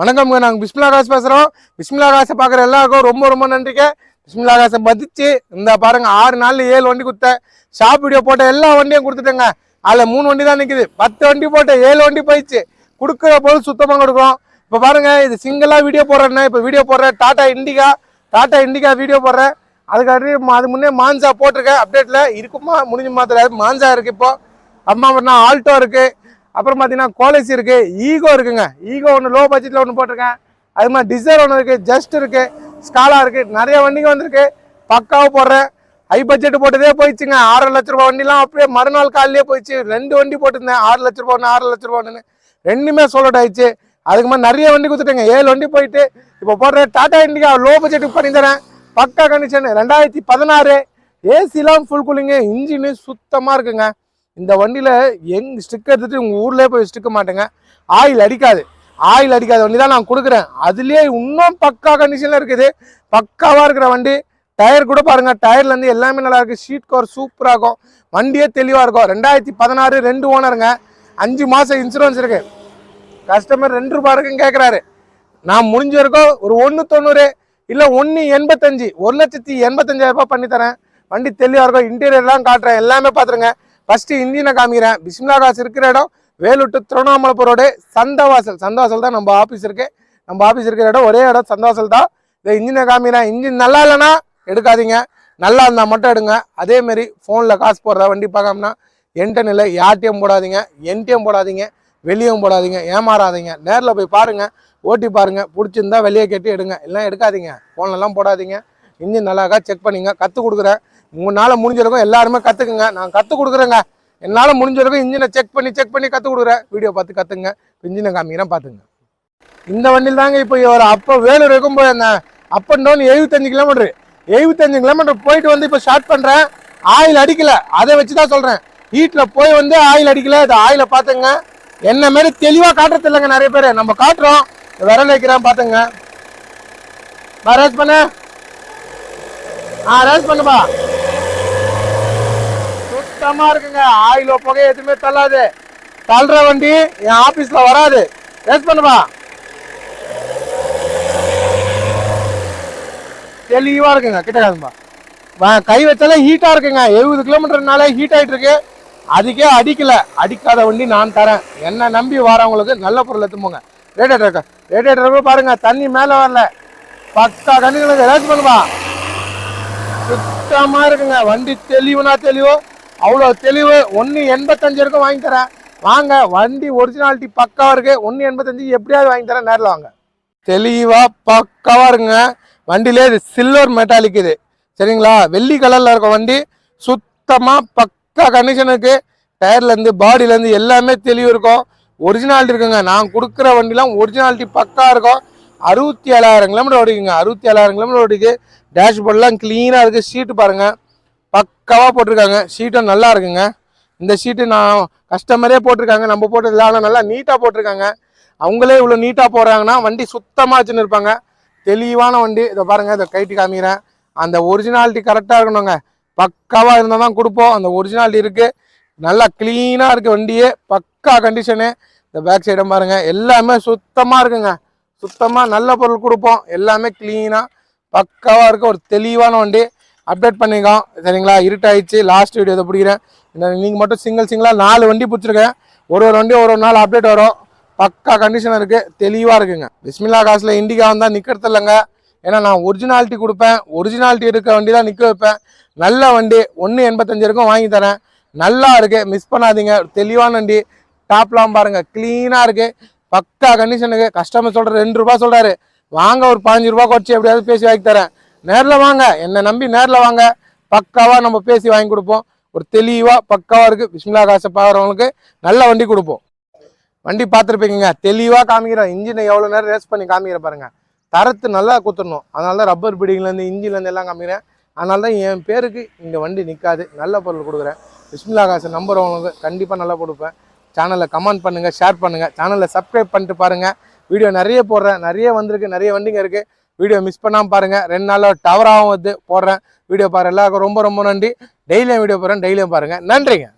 வணக்கம்ங்க. நாங்கள் பிஸ்மிலா காசு பேசுகிறோம் பிஸ்மிலா காசை பார்க்குற எல்லாருக்கும் ரொம்ப ரொம்ப நன்றிங்க. பிஸ்மிலா காசை மதித்து இந்த பாருங்க ஆறு நாளில் ஏழு வண்டி கொடுத்தேன். ஷாப் வீடியோ போட்ட எல்லா வண்டியும் கொடுத்துட்டேங்க. அதில் மூணு வண்டி தான் நிற்கிது பத்து வண்டி போட்டேன் ஏழு வண்டி போயிடுச்சு. கொடுக்குற பொருள் சுத்தமாக கொடுக்குறோம். இப்போ பாருங்கள் இது சிங்கிளாக வீடியோ போடுறேன்னா இப்போ வீடியோ போடுறேன் Tata Indica Tata Indica video போடுறேன். அதுக்காண்டி அது முன்னே மான்சா போட்டிருக்கேன். அப்டேட்டில் இருக்குமா? முடிஞ்ச மாத்திர மான்சா இருக்குது இப்போது அம்மா பண்ணா ஆல்டோ இருக்குது அப்புறம் பார்த்தீங்கன்னா கோலேசி இருக்கு. ஈகோ இருக்குங்க. ஈகோ ஒன்று லோ பட்ஜெட்டில் ஒன்று போட்டிருக்கேன். அது மாதிரி டிசைர் ஒன்று இருக்கு. ஜஸ்ட் இருக்கு. ஸ்காலா இருக்கு. நிறைய வண்டிங்க வந்திருக்கு. பக்காவாக போடுறேன். ஹை பட்ஜெட் போட்டதே போயிடுச்சுங்க. ஆறரை லட்ச ரூபா வண்டிலாம் அப்படியே மறுநாள் காலையிலே போயிடுச்சு. ரெண்டு வண்டி போட்டிருந்தேன். ஆறு லட்ச ரூபா ஒன்று ஆறு லட்ச ரூபா ஒன்று ரெண்டுமே சோல்ட் ஆயிடுச்சு. அதுக்கு மாதிரி நிறைய வண்டி கொடுத்துட்டேங்க. ஏழு வண்டி போயிட்டு இப்போ போடுற டாடா இண்டிகா லோ பட்ஜெட்டுக்கு பண்ணி தரேன். பக்கா கண்டிஷன் ரெண்டாயிரத்தி பதினாறு. ஏசிலாம் ஃபுல் கூலிங்கு இன்ஜினு சுத்தமாக இருக்குங்க. இந்த வண்டியில் எங் ஸ்டிக்கர் எடுத்துட்டு உங்கள் ஊர்லேயே போய் ஸ்டிக்க மாட்டேங்க. ஆயில் அடிக்காது. ஆயில் அடிக்காத வண்டி தான் நான் கொடுக்குறேன். அதுலேயே இன்னும் பக்கா கண்டிஷனில் இருக்குது. பக்காவாக இருக்கிற வண்டி. டயர் கூட பாருங்கள் டயர்லேருந்து எல்லாமே நல்லா இருக்கு. ஷீட் கவர் சூப்பராக இருக்கும். வண்டியே தெளிவாக இருக்கும். ரெண்டாயிரத்தி பதினாறு ரெண்டு ஓனருங்க. அஞ்சு மாதம் இன்சூரன்ஸ் இருக்குது கஸ்டமர் ரெண்டு ரூபா இருக்குன்னு கேட்குறாரு நான் முடிஞ்ச வரைக்கும் ஒரு ஒன்று தொண்ணூறு இல்லை ஒன்று எண்பத்தஞ்சு ஒரு லட்சத்தி எண்பத்தஞ்சாயிரரூபா பண்ணித்தரேன். வண்டி தெளிவாக இருக்கும். இன்டீரியர்லாம் காட்டுறேன். எல்லாமே பார்த்துருங்க ஃபஸ்ட்டு இந்தியனை காமிக்கிறேன். பிஸ்மிலா காசு இருக்கிற இடம் வேலூர் டு திருவண்ணாமலைப்பூர் ரோடு சந்தவாசல். சந்தவாசல் தான் நம்ம ஆஃபீஸ் இருக்கு. நம்ம ஆஃபீஸ் இருக்கிற இடம் ஒரே இடம் சந்தவாசல் தான். இதை இன்ஜினை காமிக்கிறேன். இன்ஜின் நல்லா இல்லைன்னா எடுக்காதீங்க. நல்லா இருந்தால் மட்டும் எடுங்க. அதேமாரி ஃபோனில் காசு போடுற வண்டி பார்க்காமனா என்டன் இல்லை யார்டிஎம் போடாதீங்க. என்டிஎம் போடாதீங்க. வெளியும் போடாதீங்க. ஏமாறாதீங்க. நேரில் போய் பாருங்கள் ஓட்டி பாருங்கள் பிடிச்சிருந்தா வெளியே கேட்டு எடுங்க. எல்லாம் எடுக்காதீங்க. ஃபோன்லலாம் போடாதீங்க. இன்ஜின் நல்லாக்கா செக் பண்ணிங்க. கற்றுக் கொடுக்குறேன். உங்களால் முடிஞ்சிருக்கும் எல்லாருமே கற்றுக்குங்க நான் கற்றுக் கொடுக்குறேங்க. என்னால் முடிஞ்சிருக்கும் இன்ஜினை செக் பண்ணி செக் பண்ணி கற்றுக் கொடுக்குறேன். வீடியோ பார்த்து கற்றுங்க இன்ஜினை காமிக்கிறேன் பார்த்துங்க இந்த வண்டியில் தாங்க இப்போ ஒரு அப்போ வேலூர் இருக்கும்போது அந்த அப் அண்ட் டவுன் எழுபத்தஞ்சு கிலோமீட்டர் எழுபத்தஞ்சு கிலோமீட்டர் போயிட்டு வந்து இப்போ ஸ்டார்ட் பண்ணுறேன் ஆயில் அடிக்கல. அதை வச்சு தான் சொல்கிறேன் ஹீட்டில் போய் வந்து ஆயில் அடிக்கல. அது ஆயிலை பார்த்துங்க. என்ன மாரி தெளிவாக காட்டுறது இல்லைங்க நிறைய பேர். நம்ம காட்டுறோம். விரல் வைக்கிறேன் பார்த்துங்க பா ரேஸ் ஆ ரேஸ் பண்ணுப்பா சுத்தமா இருக்குங்க. ஆயிலோ புகை எதுவுமே தள்ளாது. தள்ளுற வண்டி என் ஆபீஸ்ல வராது. ரேஸ் பண்ணுப்பா தெளிவா இருக்குங்க. கிட்ட காதும்பா கை வச்சாலே ஹீட்டா இருக்குங்க. எழுபது கிலோமீட்டர்னாலே ஹீட் ஆயிட்டு இருக்கு. அதுக்கே அடிக்கல. அடிக்காத வண்டி நான் தரேன். என்ன நம்பி வரவங்களுக்கு நல்ல பொருள் எடுத்துப்போங்க ரேடியேட்டர் ரேடியேட்டர் பாருங்க. தண்ணி மேல வரல. பக்கா கண்ணுங்களுக்கு ரேஸ் பண்ணுவா சுத்தமா இருக்குங்க. வண்டி தெளிவுனா தெளிவோ? அவ்வளோ தெளிவு. ஒன்று எண்பத்தஞ்சு இருக்கும் வாங்கி தரேன். வாங்க வண்டி ஒரிஜினாலிட்டி பக்காவா இருக்கு. ஒன்று எண்பத்தஞ்சு எப்படியாவது வாங்கி தரேன். நேரில் வாங்க. தெளிவா பக்காவா இருக்குங்க. வண்டியிலே இது சில்வர் மெட்டாலிக் இது. சரிங்களா? வெள்ளி கலர்ல இருக்க வண்டி. சுத்தமா பக்கா கண்டிஷனுக்கு டயர்லேருந்து டயர்ல இருந்து பாடியில இருந்து எல்லாமே தெளிவு இருக்கும். ஒரிஜினாலிட்டி இருக்குங்க. நான் கொடுக்குற வண்டிலாம் ஒரிஜினாலிட்டி பக்கா இருக்கும். அறுபத்தி ஏழாயிரம் கிலோமீட்டர் ஓடிக்குங்க. அறுபத்தி ஏழாயிரம் கிலோமீட்டர் ஓடிக்கு. டேஷ்போர்ட்லாம் க்ளீனாக இருக்குது சீட்டு பாருங்க. பக்காவாக போட்டிருக்காங்க. சீட்டும் நல்லா இருக்குங்க. இந்த சீட்டு நான் கஸ்டமரே போட்டிருக்காங்க. நம்ம போட்டதில்ல ஆனால் நல்லா நீட்டாக போட்டிருக்காங்க. அவங்களே இவ்வளோ நீட்டாக போடுறாங்கன்னா வண்டி சுத்தமாக வச்சுன்னு இருப்பாங்க. தெளிவான வண்டி. இதை பாருங்க. இதை கைட்டு காமிக்கிறேன். அந்த ஒரிஜினாலிட்டி கரெக்டாக இருக்கணுங்க. பக்காவாக இருந்தால் தான் கொடுப்போம். அந்த ஒரிஜினாலிட்டி இருக்குது நல்லா க்ளீனாக இருக்குது வண்டியே. பக்கா கண்டிஷனு இந்த பேக் சைடும் பாருங்கள் எல்லாமே சுத்தமாக இருக்குங்க. சுத்தமாக நல்ல பொருள் கொடுப்போம். எல்லாமே க்ளீனாக பக்காவாக இருக்க ஒரு தெளிவான வண்டி அப்டேட் பண்ணிக்கோம் சரிங்களா? இருட்டாயிடுச்சு. லாஸ்ட் வீடியோ இதை பிடிக்கிறேன். நீங்கள் மட்டும் சிங்கிள் சிங்கிளாக நாலு வண்டி பிடிச்சிருக்கேன். ஒரு ஒரு வண்டி ஒரு ஒரு நாள் அப்டேட் வரும். பக்கா கண்டிஷன் இருக்குது தெளிவாக இருக்குங்க. பிஸ்மில்லா காசில் இண்டிகா வந்தால் நிற்கிறது இல்லைங்க. ஏன்னா நான் ஒரிஜினாலிட்டி கொடுப்பேன். ஒரிஜினாலிட்டி இருக்க வண்டி தான் நிற்க வைப்பேன். நல்ல வண்டி. ஒன்று எண்பத்தஞ்சு இருக்கும் வாங்கி தரேன். நல்லா இருக்குது மிஸ் பண்ணாதீங்க. தெளிவான வண்டி. டாப்லாம் பாருங்கள் க்ளீனாக இருக்குது பக்கா கண்டிஷனுக்கு கஸ்டமர் சொல்கிற ரெண்டு ரூபா சொல்கிறாரு வாங்க ஒரு பதினஞ்சு ரூபா குறைச்சி எப்படியாவது பேசி வாங்கி தரேன். நேரில் வாங்க. என்னை நம்பி நேரில் வாங்க. பக்காவாக நம்ம பேசி வாங்கி கொடுப்போம். ஒரு தெளிவாக பக்காவாக இருக்குது பிஸ்மிலா காசை பார்க்குறவங்களுக்கு நல்ல வண்டி கொடுப்போம். வண்டி பார்த்துருப்பீங்க தெளிவாக காமிக்கிறோம். இன்ஜினை எவ்வளோ நேரம் ரேஸ் பண்ணி காமிக்கிற பாருங்கள் தரத்து நல்லா குத்துடணும். அதனால தான் ரப்பர் பிடிங்லேருந்து இன்ஜின்லேருந்து எல்லாம் காமிக்கிறேன். அதனால தான் என் பேருக்கு இந்த வண்டி நிற்காது நல்ல பொருள் கொடுக்குறேன். பிஸ்மிலா காசு நம்புறவங்களுக்கு கண்டிப்பாக நல்லா கொடுப்பேன். சேனலில் கமெண்ட் பண்ணுங்கள் ஷேர் பண்ணுங்கள் சேனலில் சப்ஸ்கிரைப் பண்ணிட்டு பாருங்கள் வீடியோ நிறைய போடுறேன். நிறைய வந்திருக்கு நிறைய வண்டிங்க இருக்குது வீடியோ மிஸ் பண்ணாமல் பாருங்கள் ரெண்டு நாளில் டவராகவும் வந்து போடுறேன். வீடியோ பாரு எல்லாருக்கும் ரொம்ப ரொம்ப நன்றி. டெய்லியும் வீடியோ போடுறேன். டெய்லியும் பாருங்கள் நன்றிங்க.